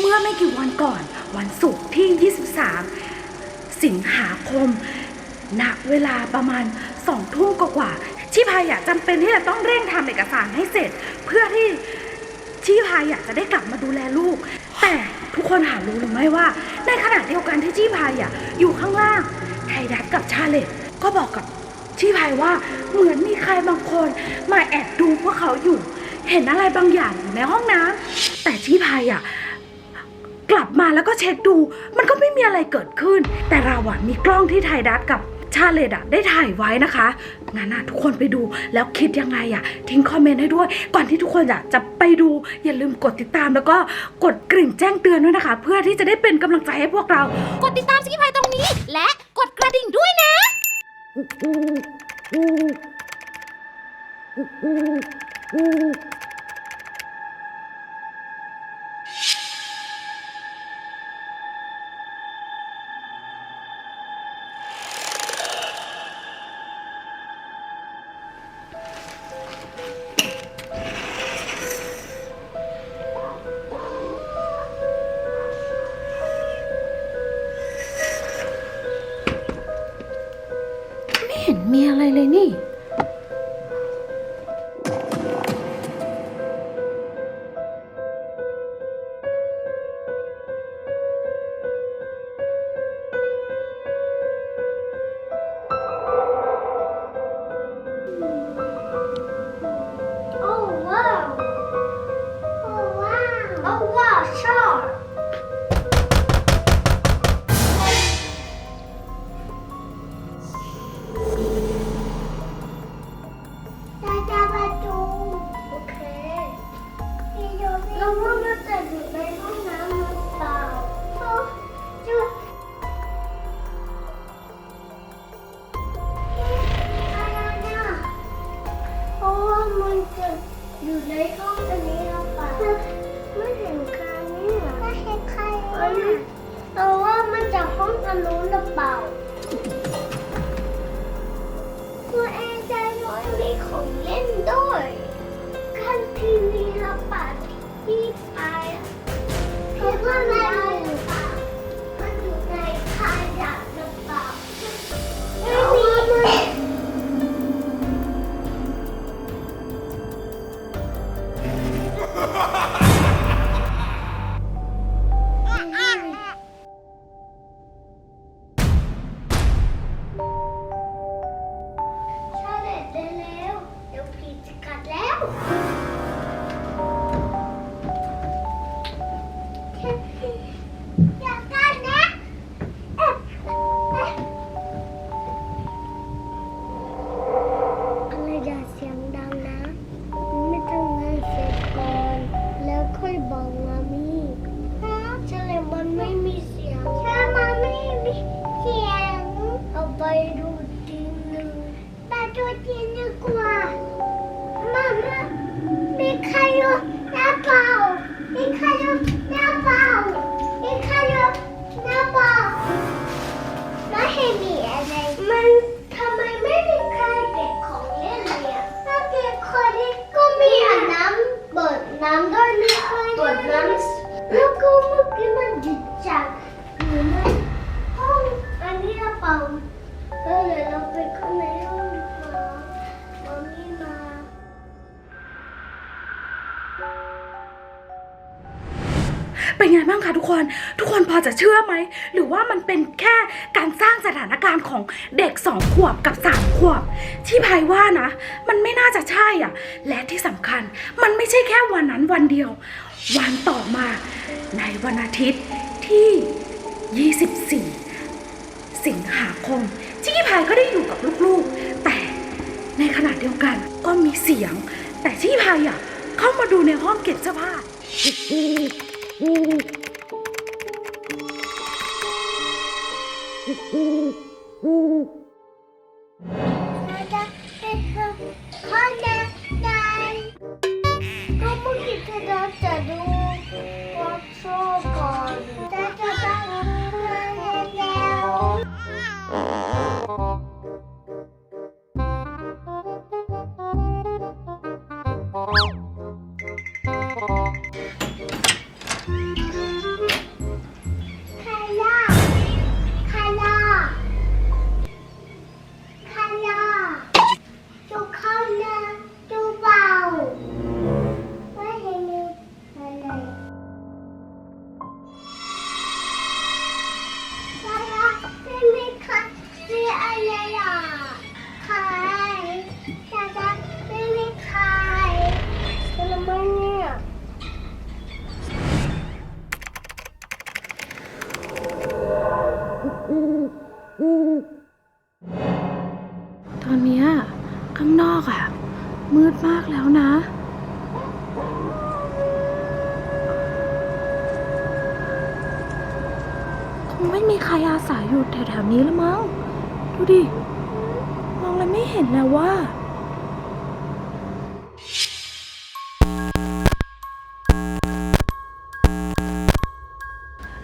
เมื่อไม่กี่วันก่อน วันศุกร์ที่ 23 สิงหาคมณเวลาประมาณสองทุ่มกว่าๆชิพายอะจำเป็นที่จะต้องเร่งทำเอกสารให้เสร็จ เพื่อที่ชิพายอยากจะได้กลับมาดูแลลูก แต่ทุกคนหารู้หรือไม่ว่า ในขณะเดียวกันที่ชิพายอะอยู่ข้างล่าง ไทดัตกับชาเลตก็บอกกับชิพายว่าเหมือนมีใครบางคนมาแอบดูพวกเขาอยู่ เห็นอะไรบางอย่างอยู่ในห้องน้ำแต่ชิพายอะ กลับมาแล้วก็เช็คดู มันก็ไม่มีอะไรเกิดขึ้น แต่เราอะมีกล้องที่ไทยดัตกับชาเลดอะได้ถ่ายไว้นะคะงั้นอะทุกคนไปดูแล้วคิดยังไงอะทิ้งคอมเมนต์ให้ด้วย ก่อนที่ทุกคนอะจะไปดูอย่าลืมกดติดตามแล้วก็กดกริ่งแจ้งเตือนด้วยนะคะ เพื่อที่จะได้เป็นกำลังใจให้พวกเรา กดติดตามสกิพายตรงนี้ และกดกระดิ่งด้วยนะไม่เห็น มีอะไรเลยนี่ มันจะอยู่ในห้องอันนี้หรือเปล่าไม่เห็นใครเนี่ยไม่เห็นใครเลยแต่ว่ามันจะห้องอันนู้นหรือเปล่าตัวเองจะน้อยมีของเล่นด้วย Yeah. เป็นไงบ้างคะทุกคน ทุกคนพอจะเชื่อไหม หรือว่ามันเป็นแค่การสร้างสถานการณ์ของเด็กสองขวบกับสามขวบ ที่พายว่านะ มันไม่น่าจะใช่อะ และที่สำคัญมันไม่ใช่แค่วันนั้นวันเดียว วันต่อมา ในวันอาทิตย์ที่ 24 สิงหาคมที่พายก็ได้อยู่กับลูกๆ แต่ในขณะเดียวกันก็มีเสียง แต่ที่พายอะเข้ามาดูในห้องเก็บเสื้อผ้า เราากแล้วนะ คงไม่มีใครอาศัยอยู่แถวๆนี้แล้วมั้ง ดูดิ มองแล้วไม่เห็นแล้วว่า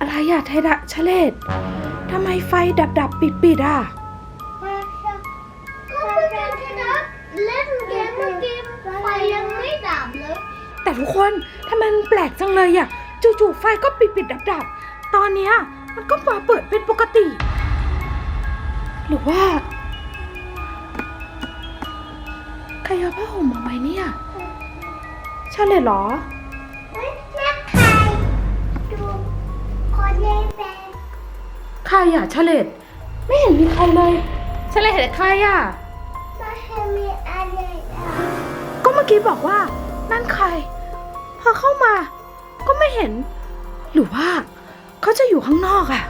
อะไรอะไทระชะเลดทำไมไฟดับดับปิดปิดๆอะ แต่ทุกคนทำไมมันแปลกจังเลยอะจู่ๆไฟก็ปิดปิดดับดับๆตอนเนี้ยมันก็มาเปิดเป็นปกติ หรือว่าใครเอาผ้าห่มมาไว้เนี่ยใช่เลยเหรอเฮ้ยนักใครดูคนในแบงใครอะเฉลดไม่เห็นมีใครเลยเฉลดเห็นใครอะมาให้มีอะไรอะก็เมื่อกี้บอกว่านั่นใครพ อเข้ามา ก็ไม่เห็น หรือว่าเขาจะอยู่ข้างนอกอะ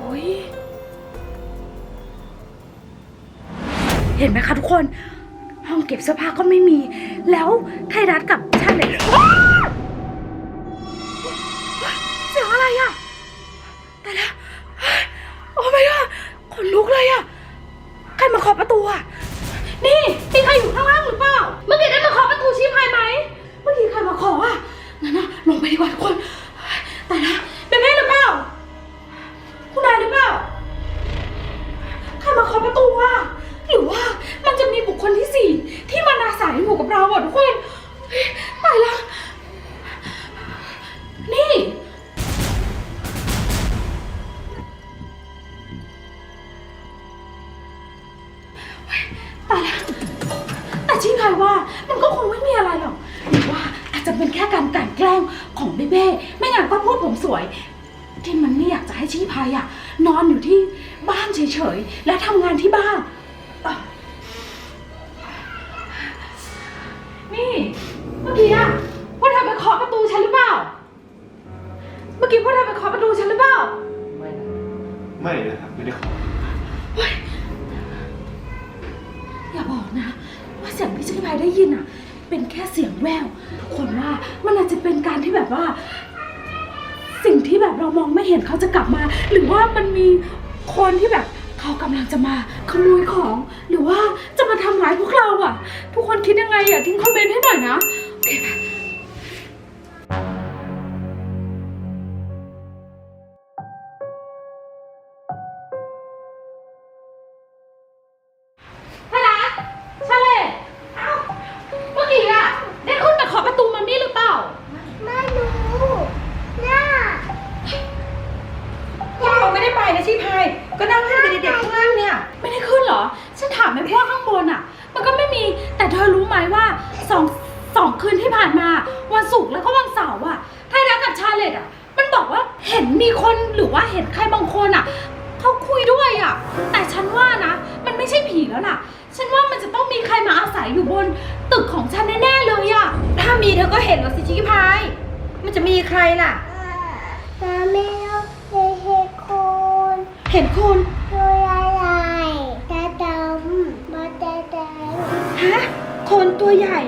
โอ้ยเห็นไหมคะทุกคน ห้องเก็บเสื้อผ้าก็ไม่มี แล้วไทยรัฐกับชาเลตว้าวเสียงอะไรอะแต่ล้วโอ้ไม่ก็ขนลุกเลยอะ รมาเคาะประตูอะนี่มีใครอยู่ข้างล่างหรือเปล่า เมื่อกี้ได้มาเคาะประตูชี้พายไหม เมื่อกี้ใครมาเคาะอะงั้นนะลงไปดีกว่าทุกคน แต่ละเป็นแม่หรือเปล่า คุณนายหรือเปล่า ที่มันไม่อยากจะให้ชี้พายอะนอนอยู่ที่บ้านเฉยๆ และทำงานที่บ้านอะนี่ เมื่อกี้อะพวกเธอไปเคาะประตูฉันหรือเปล่า เมื่อกี้พวกเธอไปเคาะประตูฉันหรือเปล่า ไม่นะครับ ไม่ได้ขออย่าบอกนะ ว่าเสียงที่ชิคกี้พายได้ยินอะเป็นแค่เสียงแววทุกคนว่ามันอาจจะเป็นการที่แบบว่า สิ่งที่แบบเรามองไม่เห็นเขาจะกลับมา หรือว่ามันมีคนที่แบบเขากำลังจะมาขโมยของ หรือว่าจะมาทำร้ายพวกเราอะทุกคนคิดยังไงอะทิ้งคอมเมนต์ให้หน่อยนะโอเค แล้วล่ะ ฉันว่ามันจะต้องมีใครมาอาศัยอยู่บนตึกของฉันแน่ๆเลยอะถ้ามีเธอก็เห็นแล้วสิชีพาย มันจะมีใครล่ะตาแมวเฮเฮคนเห็นคนตัวอะไรตาดำมาตาแดงฮะ คนตัวใหญ่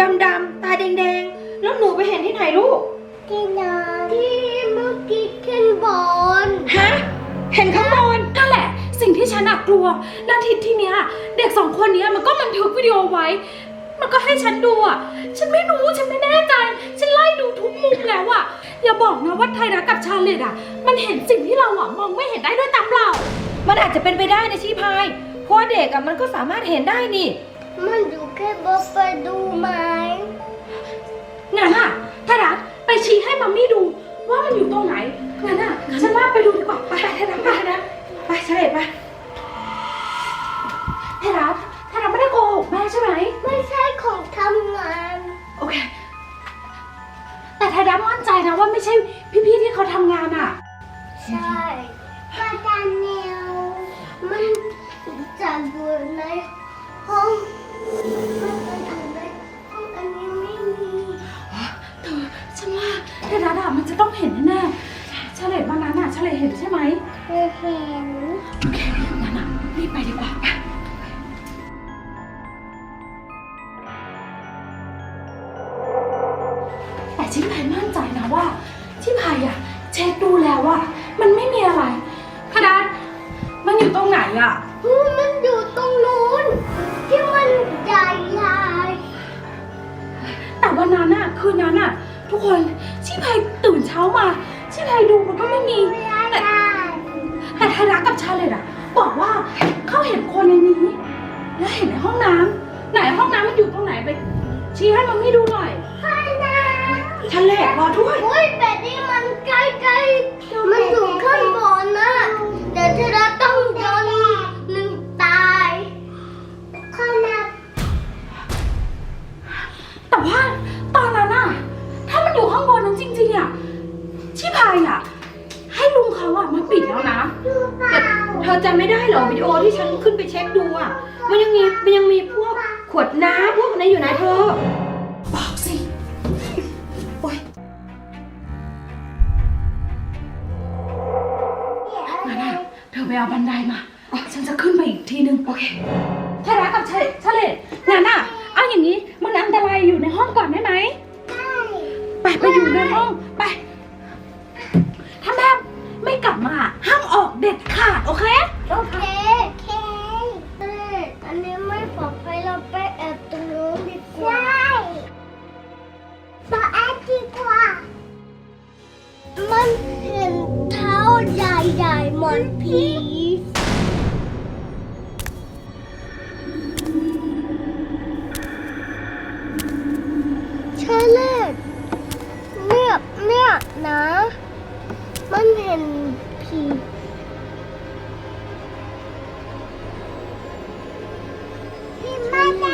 ดำๆตาแดงๆ แล้วหนูไปเห็นที่ไหนลูก ที่นอนที่เมื่อกี้ ที่ฉันอะกลัว แล้วทีทีเนี้ยเด็กสองคนเนี้ยมันก็บันทึกวิดีโอไว้ มันก็ให้ฉันดูอะฉันไม่รู้ฉันไม่แน่ใจ ฉันไล่ดูทุกมุมแล้วอะอย่าบอกนะว่าไทยรักกับชาเลตอะมันเห็นสิ่งที่เราอะมองไม่เห็นได้ด้วยตาเปล่า มันอาจจะเป็นไปได้นะชีพายเพราะว่าเด็กอะมันก็สามารถเห็นได้นี่ มันอยู่แค่บนไปดูไหม งั้นอะ ไหมเคยเห็นโอเคงั้นอะรีบไปดีกว่าไปแต่ชิพายมั่นใจนะว่าชิพายอะเช็คดูแล้วว่า มันไม่มีอะไรพนัทมันอยู่ตรงไหนอะอืมมันอยู่ตรงนู้นที่มันใหญ่ใหญ่แต่วันนั้นอะคืนนั้นอะทุกคนชิพายตื่นเช้ามาชิพายดูมันก็ไม่มี ไม่ได้ แต่แต่ไทรักกับชาเลตอะบอกว่าเขาเห็นคนในนี้ แล้วเห็นในห้องน้ำไหนห้องน้ำมันอยู่ตรงไหนไป ชี้ให้มันไม่ดูหน่อยใช่นะฉันแหลกรอด้วยอุ้ยแบบนี้มันใกล้ใกล้ๆมัน อะเธอไปเอาบันไดมาอ๋อฉันจะขึ้นไปอีกทีนึง โอเคถ้ารักกับเฉลเฉลดงั้นอะเอาอย่างนี้มันอันตรายอยู่ในห้องก่อนได้ไหม ไปไปอยู่ในห้อง ไป ถ้าแม่ไม่กลับมา ห้ามออกเด็ดขาด โอเค โอเค หญ่ๆเหมือนผีเชเลตเนี่ยเนี่ยนะ มันเห็นผีพี่มา